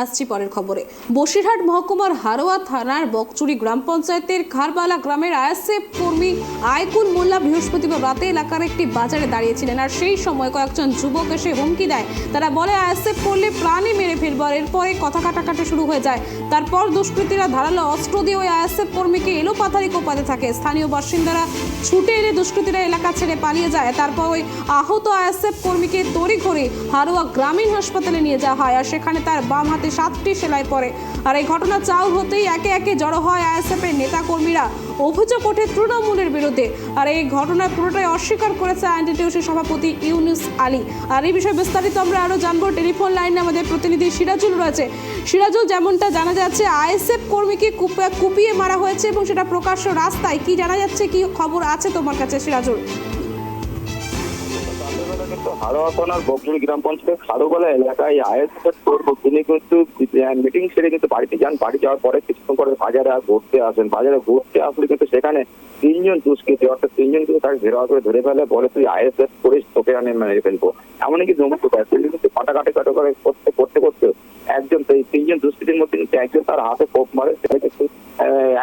আসছি পরের খবরে। বসিরহাট মহকুমার হারোয়া থানার বকচুরি গ্রাম পঞ্চায়েতের খারবালা গ্রামের আইএসএফ কর্মী আইকুল মোল্লা বৃহস্পতিবার রাতে এলাকার একটি বাজারে দাঁড়িয়েছিলেন আর সেই সময় কয়েকজন যুবক এসে হুমকি দেয়। তারা বলে, আইএসএফ করলে প্রাণে মেরে ফেলব আর এরপরে কথা কাটাকাটি শুরু হয়ে যায়। তারপর দুষ্কৃতীরা ধারালো অস্ত্র দিয়ে ওই আইএসএফ কর্মীকে এলো পাথারি কোপাতে থাকে। স্থানীয় বাসিন্দারা ছুটে এলে দুষ্কৃতীরা এলাকা ছেড়ে পালিয়ে যায়। তারপর ওই আহত আইএসএফ কর্মীকে তড়ি করে হারোয়া গ্রামীণ হাসপাতালে নিয়ে যাওয়া হয় আর সেখানে তার বাম হাতে সাতটি সেলাই পড়ে। আর এই ঘটনা চাউ হতেই একে একে জড়ো হয় আইএসএফ এর নেতা কর্মীরা অভিযোগ ওঠে তৃণমূলের বিরুদ্ধে। আর এই ঘটনার পুরোটাই অস্বীকার করেছে আইনটিটিউসির সভাপতি ইউনুস আলী। আর এই বিষয়ে বিস্তারিত আমরা আরও জানব। টেলিফোন লাইনে আমাদের প্রতিনিধি সিরাজুল রয়েছে। সিরাজুল, যেমনটা জানা যাচ্ছে, আইএসএফ কর্মীকে কুপ- কুপিয়ে মারা হয়েছে এবং সেটা প্রকাশ্য রাস্তায়। কি জানা যাচ্ছে? কি খবর আছে তোমার কাছে, সিরাজুল? কিন্তু হাড়োয়া থানার বকজুড়ি গ্রাম পঞ্চায়েতের খারোগলা এলাকায় আইএসএফ করব তিনি কিন্তু মিটিং সেরে কিন্তু বাড়িতে যান। বাড়ি যাওয়ার পরে কিছুক্ষণ পরে বাজারে ঘুরতে আসেন। বাজারে ঘুরতে আসলে কিন্তু সেখানে তিনজন দুষ্কৃতী, অর্থাৎ তিনজন তাকে ঘেরাও করে ধরে ফেলে, বলে তুই আইএসএফ করিস, তোকে আমি মেরে ফেলব। এমনকি পারে কিন্তু কাটাকাটি কাটো করে করতে করতে করতে একজন তিনজন দুষ্কৃতির মধ্যে কিন্তু একজন তার হাতে কোপ মারে, সেটা কিন্তু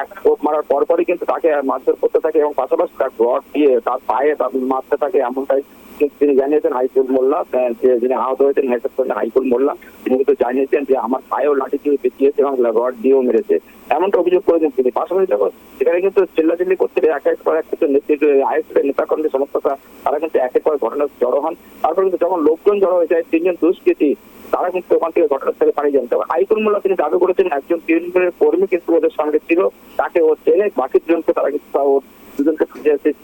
এক কোপ মারার পর পরই কিন্তু তাকে মারধর করতে থাকে এবং পাশাপাশি তার রড দিয়ে তার পায়ে তার মারতে থাকে এমনটাই তিনি জানিয়েছেন হাইকুল মোল্লা যিনি আহত হয়েছেন হেডসেট করেন হাইকুল মোল্লা, তিনি কিন্তু জানিয়েছেন যে আমার পায়েও লাঠি দিয়ে পেঁচিয়েছে এবং রড দিয়েও মেরেছে। এমনটা অভিযোগ করেছেন তিনি। পাশাপাশি যখন সেখানে কিন্তু চিল্লাচিল্লি করতে এক এক পর এক কিন্তু নেতৃত্ব, আইএসএফের নেতাকর্মী সমর্থকরা তারা কিন্তু এক এক করে ঘটনা জড়ো হন। তারপর কিন্তু যখন লোকজন জড়ো হয়ে যায়, তিনজন দুষ্কৃতী তারা কিন্তু ওখান থেকে থেকে পালিয়ে যান তবে আইকুল মোল্লা তিনি দাবি করেছেন একজন তৃণমূলের কর্মী কিন্তু ওদের সঙ্গে ছিল, তাকে ও চেনে বাকি দুজনকে তারা কিন্তু দুজনকে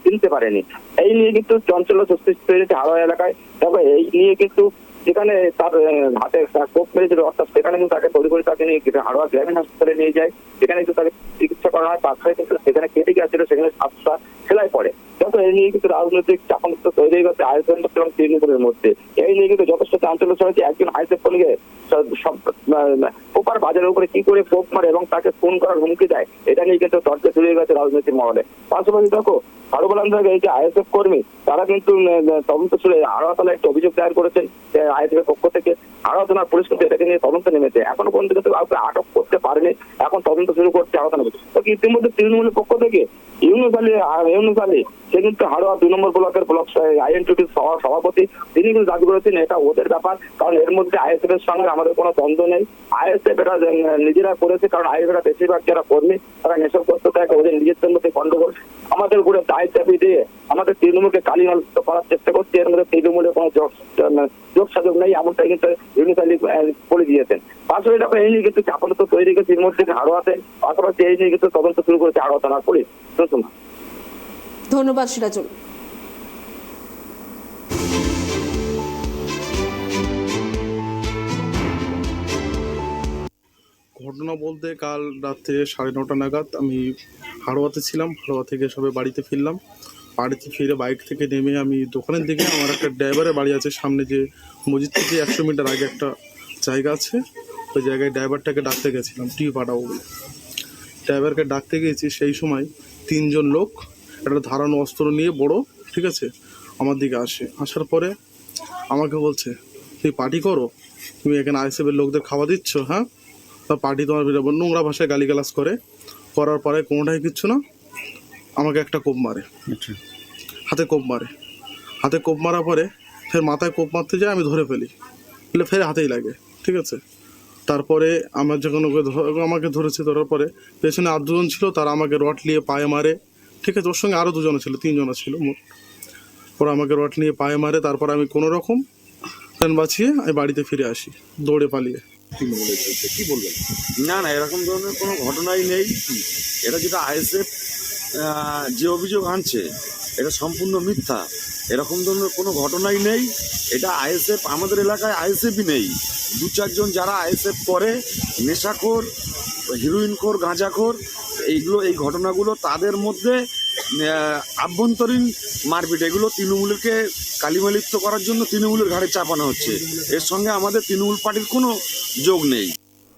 চিনতে পারেনি। এই নিয়ে কিন্তু চঞ্চল সৃষ্টি হয়েছে হাওড়া এলাকায়। তবে এই নিয়ে কিন্তু সেখানে তার হাতে কোপ মেরেছিল, অর্থাৎ সেখানে কিন্তু তাকে তৈরি করে তাকে নিয়ে হাড়োয়া গ্রামীণ হাসপাতালে নিয়ে যায়। সেখানে কিন্তু তাকে চিকিৎসা করা হয় সাথে কিন্তু সেখানে কেটে গেছিল সেখানে সাতটা সেলাই পড়ে। এই নিয়ে কিন্তু রাজনৈতিক চাপান্ত তৈরি হয়ে গেছে আয়োজন এবং তৃণমূলের মধ্যে। এই নিয়ে কিন্তু যথেষ্ট চাঞ্চল্য ছড়াচ্ছে। একজন আইসেফ কলিগে ওপার বাজারের উপরে কি করে পোক মারে এবং তাকে ফোন করার হুমকি দেয়, এটা নিয়ে কিন্তু তর্কে জড়িয়ে গেছে রাজনৈতিক মহলে। পাশাপাশি দেখো থেকে এই যে আইএসএফ কর্মী। তারা কিন্তু তদন্ত শুরু আড়াতলা একটা অভিযোগ দায়ের করেছেন আইএসএফ পক্ষ থেকে আড়াতলা পুলিশ কিন্তু এটাকে নিয়ে তদন্ত নেমেছে। এখনও পর্যন্ত কিন্তু কাউকে আটক করতে পারেনি। এখন তদন্ত শুরু করছে আড়াতলা ইতিমধ্যে তৃণমূলের পক্ষ থেকে ইউনুস আলী সে কিন্তু হাড়োয়া দুই নম্বর ব্লকের ব্লক আইএনটিটির সভাপতি। তিনি কিন্তু দাবি করেছেন এটা ওদের ব্যাপার, কারণ এর মধ্যে আইএসএফ এর সঙ্গে আমাদের কোনো দ্বন্দ্ব নেই। আইএসএফ এটা নিজেরা করেছে, কারণ আইএসএফ এরা বেশিরভাগ যারা কর্মী, তারা নেশাগ্রস্ত থাকে, ওদের নিজেদের মধ্যে গন্ডগোল। আমাদের উপরে দায় চাপি দিয়ে আমাদের তৃণমূলকে কালী করার চেষ্টা করছে, এর মধ্যে তৃণমূলের কোনো যোগ সাযোগ নেই এমনটাই কিন্তু ইউনুস আলী বলে দিয়েছেন। পাশাপাশি দেখো এই নিয়ে কিন্তু চাপান্ত তৈরি গেছে এর মধ্যে হাড়োয়াতে পাশাপাশি এই নিয়ে কিন্তু তদন্ত শুরু করেছে হাড়োয়া থানার পুলিশ। ধন্যবাদ, সিরাজুল। ঘটনা বলতে কাল রাত্রে সাড়ে নটা নাগাদ আমি হাড়োয়াতে ছিলাম। হাড়োয়া থেকে সবে বাড়িতে ফিরলাম। বাড়িতে ফিরে বাইক থেকে নেমে আমি দোকানের দিকে, আমার একটা ড্রাইভারের বাড়ি আছে সামনে যে মসজিদ থেকে একশো মিটার আগে একটা জায়গা আছে। ওই জায়গায় ড্রাইভারটাকে ডাকতে গেছিলাম টিভি পাঠাবো বলে। ড্রাইভারকে ডাকতে গিয়েছি, সেই সময় তিনজন লোক একটা ধারানো অস্ত্র নিয়ে বড় ঠিক আছে আমার দিকে আসে। আসার পরে আমাকে বলছে তুই পার্টি করো? তুমি এখানে আইসিএফের লোকদের খাওয়া দিচ্ছ হ্যাঁ? তা পার্টি তোমার নোংরা ভাষায় গালিগালাজ করে। করার পরে কোনোটাই কিচ্ছু না আমাকে একটা কোপ মারে। আচ্ছা। হাতে কোপ মারে। হাতে কোপ মারার পরে ফের মাথায় কোপ মারতে যায় আমি ধরে ফেলি। ফেলে ফের হাতেই লাগে ঠিক আছে? তারপরে আমার যখন ওকে আমাকে ধরেছে ধরার পরে পেছনে আর দুজন ছিল তারা আমাকে রড নিয়ে পায়ে মারে। ঠিক আছে ওর সঙ্গে আরও দুজন ছিল তিনজন ছিল মোট। ওরা আমাকে রড নিয়ে পায়ে মারে তারপর আমি কোনো রকম প্যান বাঁচিয়ে আমি বাড়িতে ফিরে আসি দৌড়ে পালিয়ে। তৃণমূলের বিরুদ্ধে কি বলবেন? না না এরকম ধরনের কোনো ঘটনাই নেই। এটা যেটা আইএসএফ যে অভিযোগ আনছে এটা সম্পূর্ণ মিথ্যা। এরকম ধরনের কোনো ঘটনাই নেই। এটা আইএসএফ আমাদের এলাকায় আইএসএফই নেই। দু চারজন যারা আইএসএফ করে নেশাখোর হিরোইনখোর গাঁজাখোর এইগুলো এই ঘটনাগুলো তাদের মধ্যে আভ্যন্তরীণ মারপিট, এগুলো তৃণমূলকে কালিমালিপ্ত করার জন্য তৃণমূলের ঘাড়ে চাপানো হচ্ছে। এর সঙ্গে আমাদের তৃণমূল পার্টির কোনো যোগ নেই।